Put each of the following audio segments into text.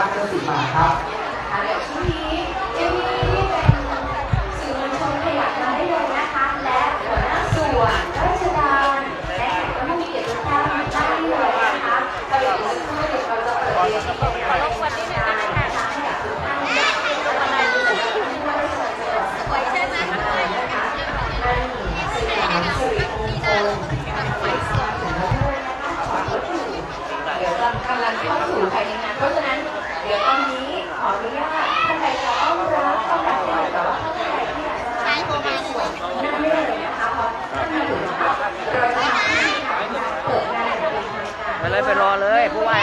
ราชสีมาครับ เลยผู้ว่า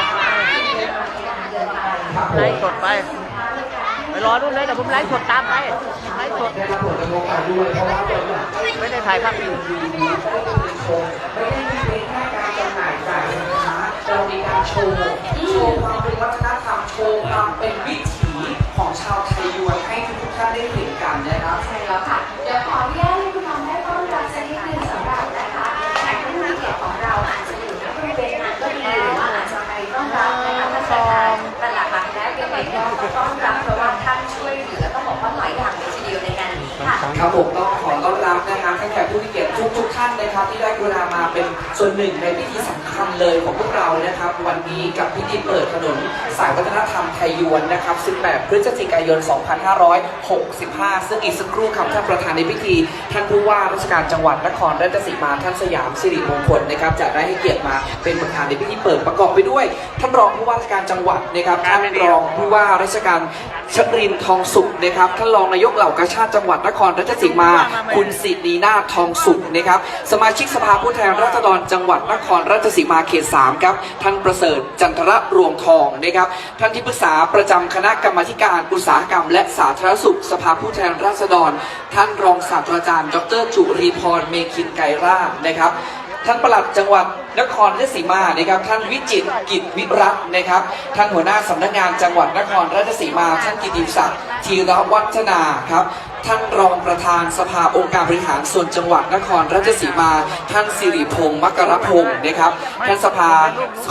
ไปไลมฟ์สดไปไปรอนู่นเลยเดี๋ยวผมไลฟ์สดตามไปไลฟ์สดได้รับผลยเพราะว่าเราเนี่ยไม่ได้ถ่ายภาพนิ่งไม่ได้มีเพียงแค่การจำหน่ายจ่ายสินค้าเรามีการโชว์โชว์ความเป็นวัฒนธรรมโชว์ความเป็นวิถีของชาวไทยยวนให้ทุกท่านได้เห็น นะครับที่ได้กรุณามาเป็นส่วนหนึ่งในพิธีสำคัญเลยของพวกเรานะครับ วันนี้กับพิธีเปิดถนนสายวัฒนธรรมไทยยวนนะครับ 18 พฤศจิกายน 2565 ซึ่งอีกสักครู่ครับท่านประธานในพิธี ท่านผู้ว่าราชการจังหวัดนครราชสีมาท่านสยามสิริมงคลนะครับจะได้ให้เกียรติมาเป็นประธานในพิธีเปิดประกอบไปด้วยท่านรองผู้ว่าราชการจังหวัดนะครับท่านรองผู้ว่าราชการชรินทองสุขนะครับท่านรองนายกเหล่ากาชาติจังหวัดนครราชสีมา คุณสิรินาทองสุขนะครับ สมาชิกสภาผู้แทนราษฎรจังหวัดนครราชสีมาเขต 3 ครับ ท่านประเสริฐจันทระรวงทองนะครับ ท่านที่ปรึกษาประจำคณะกรรมการอุตสาหกรรม และสาธารณสุขสภาผู้แทนราษฎร ท่านรองศาสตราจารย์ ดรจุรีพรเมคินไกรราชนะครับท่านประหลัดจังหวัดนครราชสีมานะครับ ท่านวิจิตกิจวิรัตน์นะครับ ท่านหัวหน้าสำนักงานจังหวัดนครราชสีมา ท่านกิติศักดิ์ธีรวัฒนาครับ ท่านรองประธานสภาองค์การบริหารส่วนจังหวัดนครราชสีมา ท่านสิริพงศ์มกรพงศ์นะครับท่านสภา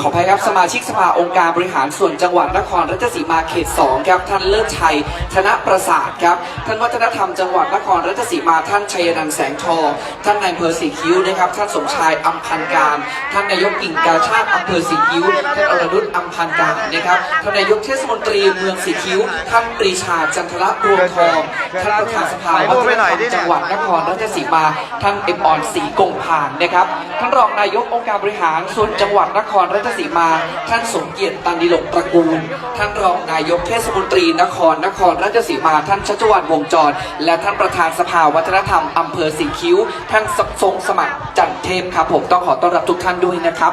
ขออภัยครับสมาชิกสภาองค์การบริหารส่วนจังหวัดนครราชสีมาเขต 2 ครับ ท่านเลิศชัยธนประสาทครับ ท่านวัฒนธรรมจังหวัดนครราชสีมาท่านชัยนันแสงทอง ท่านนายอำเภอสีคิ้วนะครับ ท่านสมชายอัมพันการ ท่านนายกกิ่งกาชาติอำเภอสีคิ้ว ท่านอรนุชอัมพันการนะครับท่านนายกเทศมนตรีเมืองสีคิ้ว ท่านปรีชาจันทระรวงทองท่านประธานสภาวัฒนธรรมจังหวัดนครราชสีมาท่านเอ็มออนสีกงพานนะครับท่านรองนายกองค์การบริหารส่วนจังหวัดนครราชสีมา ท่านสมเกียรติตันดิลกตระกูล ท่านรองนายกเทศมนตรีนครนครราชสีมา ท่านชัชวานวงศ์จร และท่านประธานสภาวัฒนธรรมอำเภอสีคิ้ว ท่านทรงสมัครจันเทพครับผมต้องขอต้อนรับทุกท่านด้วยนะครับ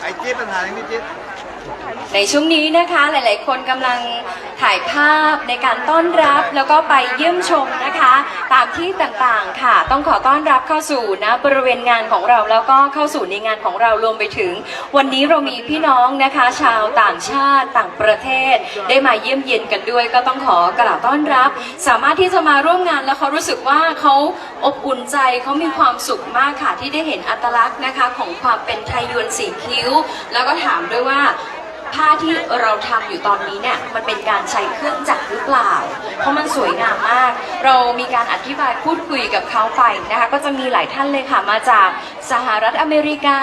ไอ้จิ๊บปัญหาอย่างนี้จิ๊บ ในช่วงนี้นะคะหลาย ๆ คนกำลังถ่ายภาพในการต้อนรับแล้วก็ไปเยี่ยมชมนะคะตามที่ต่างๆค่ะ ต้องขอต้อนรับเข้าสู่นะบริเวณงานของเราแล้วก็เข้าสู่ในงานของเรารวมไปถึง วันนี้เรามีพี่น้องนะคะ ชาวต่างชาติต่างประเทศ ได้มาเยี่ยมเยียนกันด้วย ก็ต้องขอกล่าวต้อนรับ สามารถที่จะมาร่วมงานแล้วเขารู้สึกว่าเขาอบอุ่นใจเขามีความสุขมากค่ะที่ได้เห็นอัตลักษณ์นะคะของความเป็นไทยยวนสีคิ้ว แล้วก็ถามด้วยว่า ผ้าที่เราทำอยู่ตอนนี้เนี่ยมันเป็นการใช้เครื่องจักรหรือเปล่า เพราะมันสวยงามมาก เรามีการอธิบายพูดคุยกับเขาไปนะคะ ก็จะมีหลายท่านเลยค่ะมาจากสหรัฐอเมริกา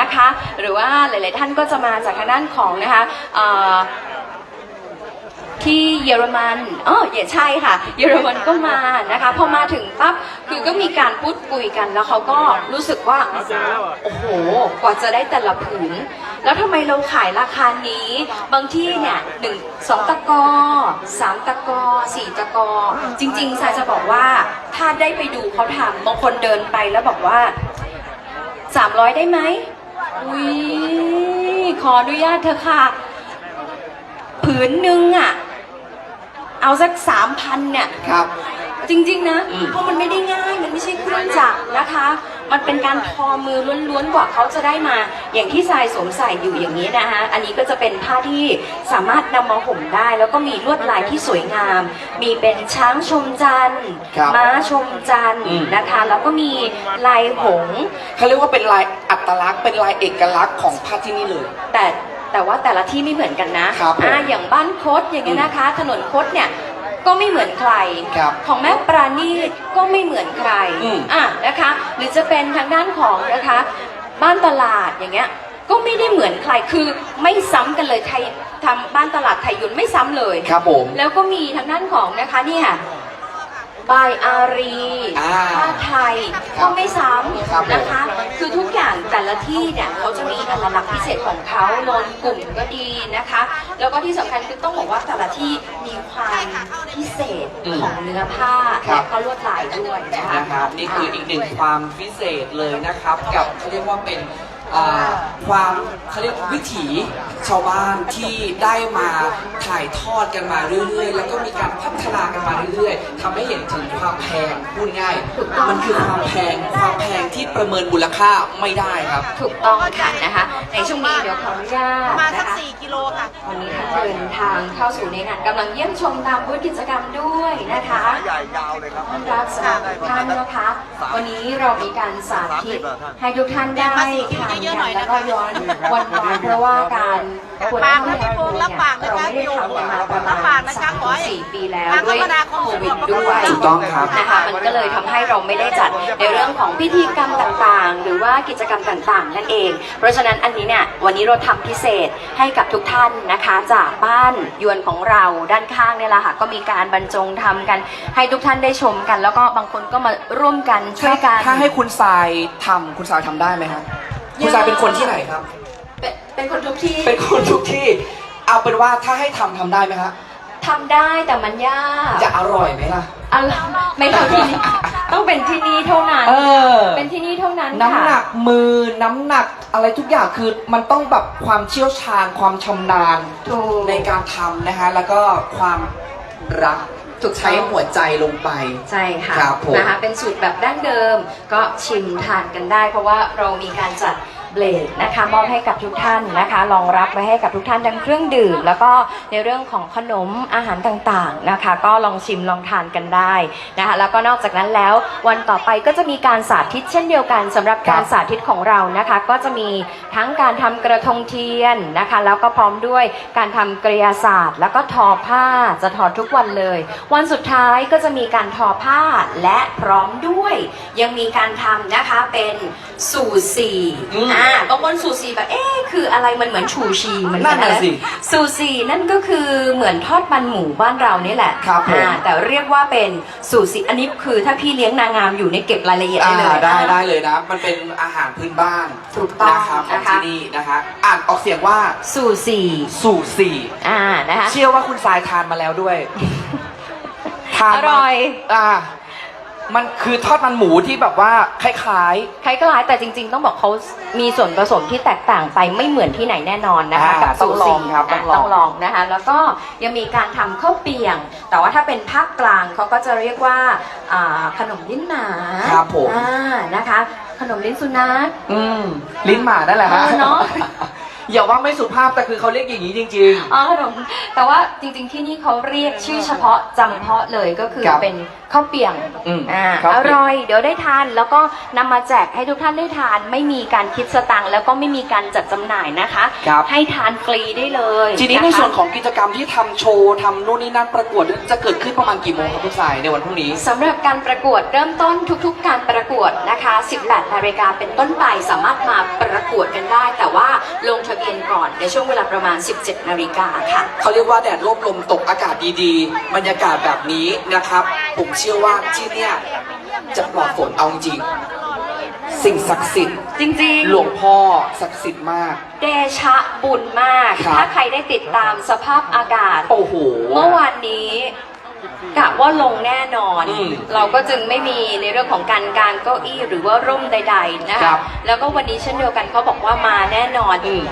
นะคะ หรือว่าหลาย ๆ ท่านก็จะมาจากทางด้านของนะคะ ที่เยอรมันอ๋อเยใช่ค่ะ เยอรมันก็มานะคะ พอมาถึงปั๊บคือก็มีการพูดคุยกันแล้วเขาก็รู้สึกว่าโอ้โหกว่าจะได้แต่ละผืน แล้วทำไมเราขายราคานี้ บางที่เนี่ยหนึ่งสองตะกอสามตะกอสี่ตะกอ จริงๆซายจะบอกว่าถ้าได้ไปดูเขาทำบางคนเดินไปแล้วบอกว่าสามร้อยได้ไหมอุ้ยขออนุญาตเธอค่ะ ผืนหนึ่งอะ เอาสักสามพันเนี่ย ครับ จริงๆนะ อืม เพราะมันไม่ได้ง่าย มันไม่ใช่เครื่องจักรนะคะ มันเป็นการทอมือล้วนๆกว่าเขาจะได้มา อย่างที่ทรายสวมใส่อยู่อย่างนี้นะคะ อันนี้ก็จะเป็นผ้าที่สามารถนำมาห่มได้ แล้วก็มีลวดลายที่สวยงาม มีเป็นช้างชมจันทร์ครับม้าชมจันทร์อืม นะคะ แล้วก็มีลายหงส์ เขาเรียกว่าเป็นลายอัตลักษณ์เป็นลายเอกลักษณ์ของผ้าที่นี่เลย แต่ แต่ว่าแต่ละที่ไม่เหมือนกันนะครับผมอ่าอย่างบ้านคดอย่างเงี้ยนะคะ ถนนคดเนี่ยก็ไม่เหมือนใคร ครับของแม่ปราณีตก็ไม่เหมือนใครอืม อะนะคะ หรือจะเป็นทางด้านของนะคะ บ้านตลาดอย่างเงี้ยก็ไม่ได้เหมือนใครคือไม่ซ้ำกันเลยไทยทำบ้านตลาดไทยยุนไม่ซ้ำเลย ครับผม แล้วก็มีทางด้านของนะคะเนี่ย บายอารีอ่าผ้าไทยครับก็ไม่ซ้ครับผมำนะคะ คือทุกอย่างแต่ละที่เนี่ยเขาจะมีอัตลักษณ์พิเศษของเขาโนนกลุ่มก็ดีนะคะ แล้วก็ที่สำคัญคือต้องบอกว่าแต่ละที่มีความพิเศษอืมของเนื้อผ้าครัและบ ก็ลวดลายด้วยนะคะ นะครับนี่คืออีกหนึ่งความพิเศษเลยนะครับ กับเขาเรียกว่าเป็น อ่าความเขาเรียกวิถีชาวบ้านที่ได้มาถ่ายทอดกันมาเรื่อยๆ แล้วก็มีการพัฒนากันมาเรื่อยๆทำให้เห็นถึงความแพงพูดง่ายถูกต้องมันคือความแพงความแพงที่ประเมินมูลค่าไม่ได้ครับ ถูกต้องค่ะนะคะ ในช่วงนี้เดี๋ยวขออนุญาตประมาณสันะกคะสี่กิโลค่ะ วันนี้ท่านเดินทางเข้าสู่ในงานกำลังเยี่ยมชมตามบูธกิจกรรมด้วยนะคะ ใหญ่ยาวเลยครับ ต้อนรับสำหรับทุกท่านนะคะ วันนี้เรามีการสาธิตให้ทุกท่านได้ทานกันแล้วก็ย้อนวันวานเพราะว่าการปวดข้อเนี่ยเราไม่ได้ทำกันมาประมาณสามถึงสี่ปีแล้วด้วยโควิดด้วยถูกต้องครับนะคะมันก็เลยทำให้เราไม่ได้จัดในเรื่องของพิธีกรรมต่างๆ หรือว่ากิจกรรมต่างๆ นั่นเอง เพราะฉะนั้นอันนี้เนี่ยวันนี้เราทำพิเศษให้กับทุกท่านนะคะ จากบ้านยวนของเราด้านข้างเนี่ยแหละค่ะก็มีการบรรจงทำกัน ให้ทุกท่านได้ชมกัน แล้วก็บางคนก็มาร่วมกันช่วยกันถ้าให้คุณทรายทำคุณทรายทำได้ไหมครับ คุณทรายเป็นคนที่ไหนครับ เป็นเป็นคนทุกที่เป็นคนทุกที่ เอาเป็นว่าถ้าให้ทำทำได้ไหมฮะทำได้แต่มันยากจะอร่อยไหมล่ะ อะไรไม่เท่าที่นี่ต้องเป็นที่นี่เท่านั้น เออ เป็นที่นี่เท่านั้นน้ำค่ะหนักมือน้ำหนักอะไรทุกอย่างคือมันต้องแบบความเชี่ยวชาญความชำนาญถูก ในการทำนะคะแล้วก็ความรัก ถูกใช้หัวใจลงไป ใช่ค่ะครับผมนะคะเป็นสูตรแบบดั้งเดิมก็ชิมทานกันได้ เพราะว่าเรามีการจัด เบลดนะคะมอบให้กับทุกท่านนะคะรองรับไว้ให้กับทุกท่านทั้งเครื่องดื่ม แล้วก็ในเรื่องของขนมอาหารต่างๆนะคะ ก็ลองชิมลองทานกันได้นะคะแล้วก็นอกจากนั้นแล้ววันต่อไปก็จะมีการสาธิตเช่นเดียวกันสำหรับการสาธิตของเรานะคะ ก็จะมีทั้งการทำกระทงเทียนนะคะ แล้วก็พร้อมด้วยการทำกริยาศาสตร์ แล้วก็ทอผ้าจะทอทุกวันเลย วันสุดท้ายก็จะมีการทอผ้าและพร้อมด้วย ยังมีการทำนะคะเป็นสูสีอืมอ่าบางคนสูสีแบบเอ๊ะคืออะไรมันเหมือนชูชีเหมือนกันั่นน่ะสิสูสีนั่นก็คือเหมือนทอดมันหมูบ้านเรานี่แหละครับผม อ่าแต่เรียกว่าเป็นสูสีอันนี้คือถ้าพี่เลี้ยงนางงามอยู่ในยเก็บรายละเอียดอ่าได้เลย ได้ได้เลยนะ มันเป็นอาหารพื้นบ้านถูกต้องนะครับของนะคะ ที่นี่นะคะ อ่านออกเสียงว่าสูสีสู่สี่อ่านะคะ เชื่อว่าคุณทรายทานมาแล้วด้วยทานอมาร่อย อ่า มันคือทอดมันหมูที่แบบว่าคล้าย คล้ายๆแต่จริง ๆ ต้องบอกเขามีส่วนผสมที่แตกต่างไปไม่เหมือนที่ไหนแน่นอนนะคะอ่ากับต้องลองครับอะต้องลองต้องลองนะคะ แล้วก็ยังมีการทำข้าวเปียง แต่ว่าถ้าเป็นภาคกลางเขาก็จะเรียกว่าอ่าขนมลิ้นหมาครับผม อ่านะคะ ขนมลิ้นสุนัข ๆ อืม ลิ้นหมานั่นแหละฮะ เออเนอะ อย่าว่าไม่สุภาพแต่คือเขาเรียกอย่างนี้จริง อ๋อขนมแต่ว่าจริงๆที่นี่เขาเรียกชื่อเฉพาะจำเพาะเลยก็คือครับเป็นข้าวเปียงอืมอ่าข้าวอเปียกร่อย เดี๋ยวได้ทานแล้วก็นำมาแจกให้ทุกท่านได้ทาน ไม่มีการคิดสตังค์แล้วก็ไม่มีการจัดจำหน่ายนะคะครับ ให้ทานฟรีได้เลยๆทีนี้ะคะในส่วนของกิจกรรมที่ทำโชว์ทำนู่นนี่นั่นประกวดจะเกิดขึ้นประมาณกี่โมงครับคุณทรายในวันพรุ่งนี้ สำหรับการประกวดเริ่มต้นทุกๆ การประกวดนะคะ 18นาฬิกาเป็นต้นไปสามารถมาประกวดกันได้ แต่ว่าลงทะเบียนก่อนในช่วงเวลาประมาณ 17 นาฬิกาค่ะ เขาเรียกว่าแดดร่มลมตกอากาศดีๆ บรรยากาศแบบนี้นะครับ ผมเชื่อว่าที่เนี่ยจะปลอดฝนเอาจริงๆสิ่งศักดิ์สิทธิ์ จริงหลวงพ่อศักดิ์สิทธิ์มากๆเดชะบุญมาก ครับ ถ้าใครได้ติดตามสภาพอากาศ โอ้โห เมื่อวานนี้ กะว่าลงแน่นอน อืมเราก็จึงไม่มีในเรื่องของการกางเก้าอี้หรือว่าร่มใด ๆ นะครัคะบ แล้วก็วันนี้เช่นเดียวกันเขาบอกว่ามาแน่นอน อืม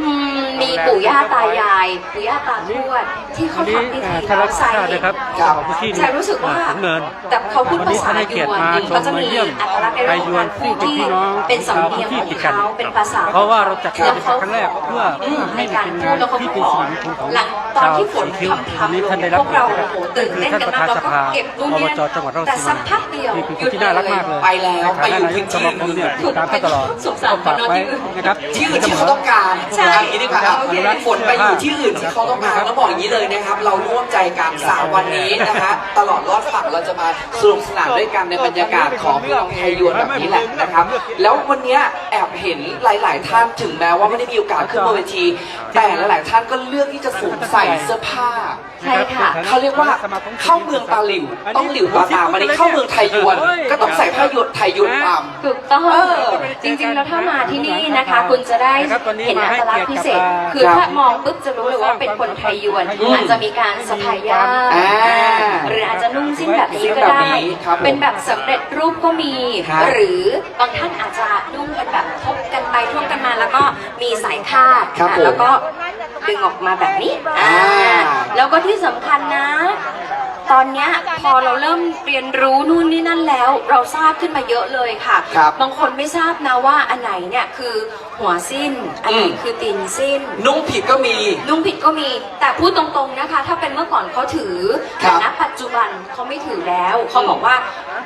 อืมมีปู่ย่าตายาย ปู่ย่าตาทวดที่เขาวันนี้ทำพิธีท่านรัฐใส่ชาตินะครับครับของพื้นที่ใช่รู้สึกว่าสูงเนินแต่เขาพูดวันภานี้ษาท่านให้ยเกียรติวนมาชเขามจะมามีเยี่ยมอัตลักษณ์ในไทเรื่ยองยขวอนงการพูดซึ่งเป็นที่พี่น้องเป็นสำชาวเนีพื้ยนงที่ของติดกันเขาเป็นภาษาเพราะว่าเราจัดแล้วเป็นเขาครั้งแรกเพื่ออืมให้ในมันการเป็นพูงาดนแล้วเขาที่ก็เป็นขอสิริมงคลของหลังตอนที่ฝนชาวพรำนี้ๆลท่านงได้รับพวกเราโอ้โหตื่นเต้นท่านกันประนะธานเราสก็ภาเก็บนู่นนี่อบจจังหวัดราชแต่สีสัมากพักเดียวที่เป็นคนที่น่ารักมากเลยไปแล้วไปอยู่พื้นที่สมาคมเนี่ยติดตามท่านตลอดสงสารก็ฝากไว้คนนอนที่อื่นนะครับที่อื่นที่เขาต้องการใช่อย่างนี้ดีกว่าครับโอเคฝนไปอยู่ที่อื่นที่เขาต้องการแล้วบอกอย่างนี้เลยนะครับ เราร่วมใจกันสามวันนี้นะคะตลอดรอดฝั่งเราจะมาสนุกสนานด้วยกันในบรรยากาศของพี่น้องไทยยวนแบบนี้แหละนะครับ แล้ววันเนี้ยแอบเห็นหลาย ๆ ท่านถึงแม้ว่าไม่ได้มีโอกาสขึ้นบนเวที แต่หลาย ๆ ท่านก็เลือกที่จะสวมใส่เสื้อผ้า ใช่ค่ะ เขาเรียกว่าเข้าเมืองตาหลิว ต้องหลิวตาตามมาในเข้าเมืองไทยยวน ก็ต้องใส่ผ้าหยดไทยยวนตาม ถูกต้องเออจริงๆ แล้วถ้ามาที่นี่นะคะ คุณจะได้นะครับวันนี้เห็นอัตลักษณ์พิเศษมาให้เกียรติกับคือถ้ามองปุ๊บจะรู้เลยว่าเป็นคนไทยยวนอืมอาจจะมีการสะพายย่ามอ่าหรืออาจจะนุ่งสิ้นแบบนี้ก็แบบได้นี้ครับผมเป็นแบบสำเร็จรูปก็มีครับหรือบางท่านอาจจะนุ่งเป็นแบบ ทบกันไปทบกันมาแล้วก็มีสายคาดครับอะผมแล้วก็ดึงออกมาแบบนี้อ่าอ่า แล้วก็ที่สำคัญนะ ตอนเนี้ยพอเราเริ่มเรียนรู้นู่นนี่นั่นแล้ว เราทราบขึ้นมาเยอะเลยค่ะครับบางคนไม่ทราบนะว่าอันไหนเนี่ยคือหัวสิ้นอันไหนอืม คือตีนสิ้น นุ่งผิดก็มีนุ่งผิดก็มีแต่พูดตรงๆนะคะ ถ้าเป็นเมื่อก่อนเขาถือครัแต่บณปัจจุบันเขาไม่ถือแล้วเขาบอกว่า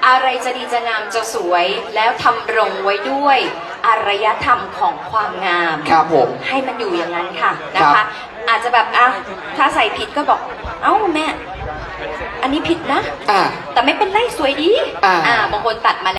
อะไรจะดีจะงามจะสวย แล้วทำรงไว้ด้วยอารยธรรมของความงามครับผมให้มันอยู่อย่างนั้นค่ะนะครัคะ บอาจจะแบบอะถ้าใส่ผิดก็บอก เอ้าแม่อั นนี้ผิดนะ อ่า แต่ไม่เป็นไรสวยดี อ่า บางคนตัดมา